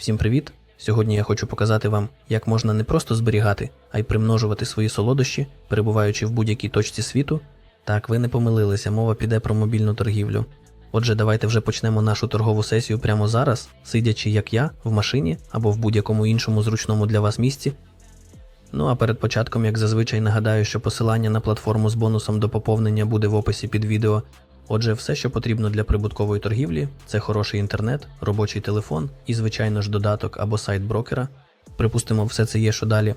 Всім привіт! Сьогодні я хочу показати вам, як можна не просто зберігати, а й примножувати свої солодощі, перебуваючи в будь-якій точці світу. Так, ви не помилилися, мова піде про мобільну торгівлю. Отже, давайте вже почнемо нашу торгову сесію прямо зараз, сидячи як я в машині або в будь-якому іншому зручному для вас місці. Ну а перед початком, як зазвичай, нагадаю, що посилання на платформу з бонусом до поповнення буде в описі під відео. Отже, все, що потрібно для прибуткової торгівлі, це хороший інтернет, робочий телефон і, звичайно ж, додаток або сайт брокера. Припустимо, все це є, що далі.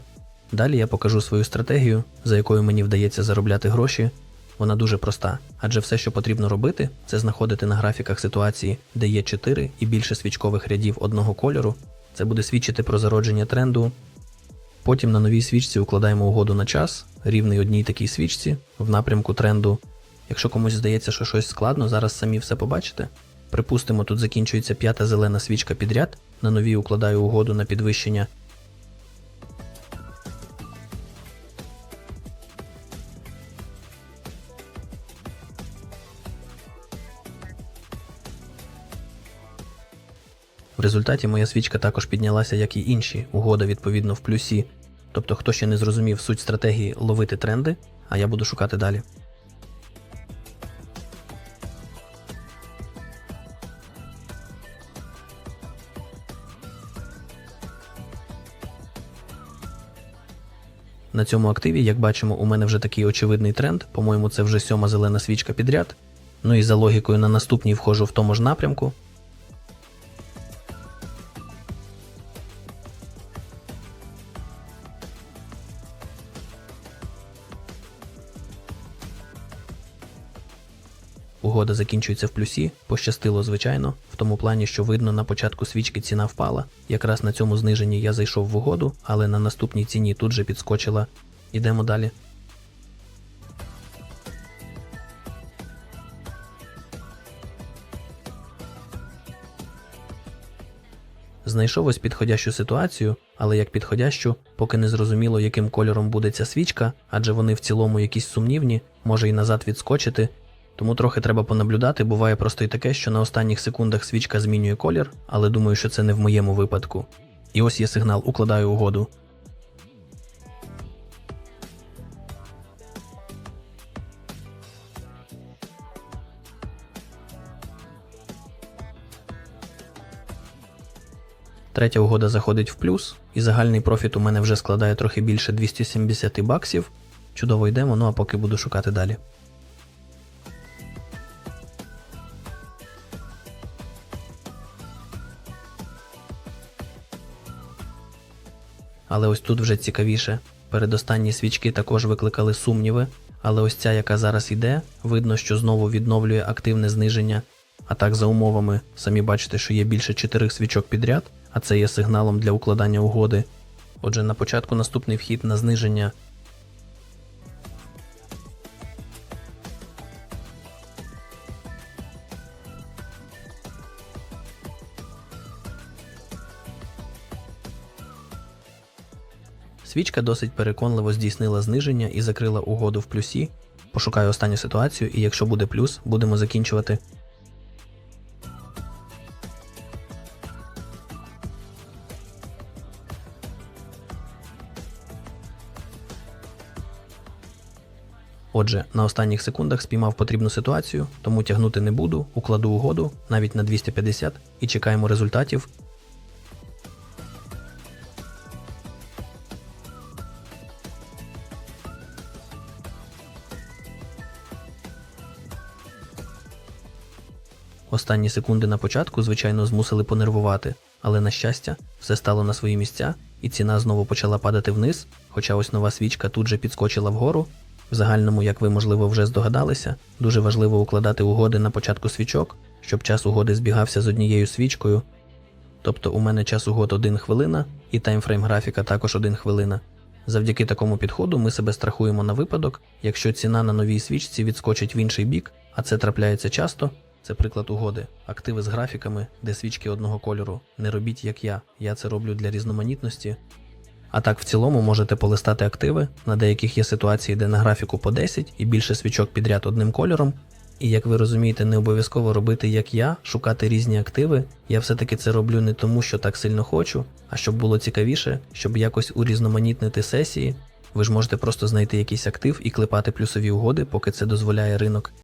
Далі я покажу свою стратегію, за якою мені вдається заробляти гроші. Вона дуже проста, адже все, що потрібно робити, це знаходити на графіках ситуації, де є 4 і більше свічкових рядів одного кольору. Це буде свідчити про зародження тренду. Потім на новій свічці укладаємо угоду на час, рівний одній такій свічці, в напрямку тренду. Якщо комусь здається, що щось складно, зараз самі все побачите. Припустимо, тут закінчується п'ята зелена свічка підряд, на новій укладаю угоду на підвищення. В результаті моя свічка також піднялася, як і інші, угода відповідно в плюсі. Тобто, хто ще не зрозумів суть стратегії ловити тренди, а я буду шукати далі. На цьому активі, як бачимо, у мене вже такий очевидний тренд. По-моєму, це вже сьома зелена свічка підряд. Ну і за логікою на наступній вхожу в тому ж напрямку. Угода закінчується в плюсі, пощастило, звичайно, в тому плані, що видно, на початку свічки ціна впала. Якраз на цьому зниженні я зайшов в угоду, але на наступній ціні тут же підскочила. Ідемо далі. Знайшов ось підходящу ситуацію, але як підходящу, поки не зрозуміло, яким кольором буде ця свічка, адже вони в цілому якісь сумнівні, може і назад відскочити. Тому трохи треба понаблюдати, буває просто й таке, що на останніх секундах свічка змінює колір, але думаю, що це не в моєму випадку. І ось є сигнал, укладаю угоду. Третя угода заходить в плюс, і загальний профіт у мене вже складає трохи більше 270 баксів. Чудово йдемо, ну а поки буду шукати далі. Але ось тут вже цікавіше. Передостанні свічки також викликали сумніви, але ось ця, яка зараз йде, видно, що знову відновлює активне зниження. А так, за умовами, самі бачите, що є більше чотирьох свічок підряд, а це є сигналом для укладання угоди. Отже, на початку наступний вхід на зниження. Свічка досить переконливо здійснила зниження і закрила угоду в плюсі. Пошукаю останню ситуацію, і якщо буде плюс, будемо закінчувати. Отже, на останніх секундах спіймав потрібну ситуацію, тому тягнути не буду, укладу угоду навіть на 250 і чекаємо результатів. Останні секунди на початку, звичайно, змусили понервувати, але на щастя, все стало на свої місця, і ціна знову почала падати вниз, хоча ось нова свічка тут же підскочила вгору. В загальному, як ви можливо вже здогадалися, дуже важливо укладати угоди на початку свічок, щоб час угоди збігався з однією свічкою. Тобто у мене час угод 1 хвилина і таймфрейм графіка також 1 хвилина. Завдяки такому підходу ми себе страхуємо на випадок, якщо ціна на новій свічці відскочить в інший бік, а це трапляється часто. Це приклад угоди. Активи з графіками, де свічки одного кольору. Не робіть як я. Я це роблю для різноманітності. А так, в цілому можете полистати активи, на деяких є ситуації, де на графіку по 10 і більше свічок підряд одним кольором. І як ви розумієте, не обов'язково робити як я, шукати різні активи. Я все-таки це роблю не тому, що так сильно хочу, а щоб було цікавіше, щоб якось урізноманітнити сесії. Ви ж можете просто знайти якийсь актив і клепати плюсові угоди, поки це дозволяє ринок.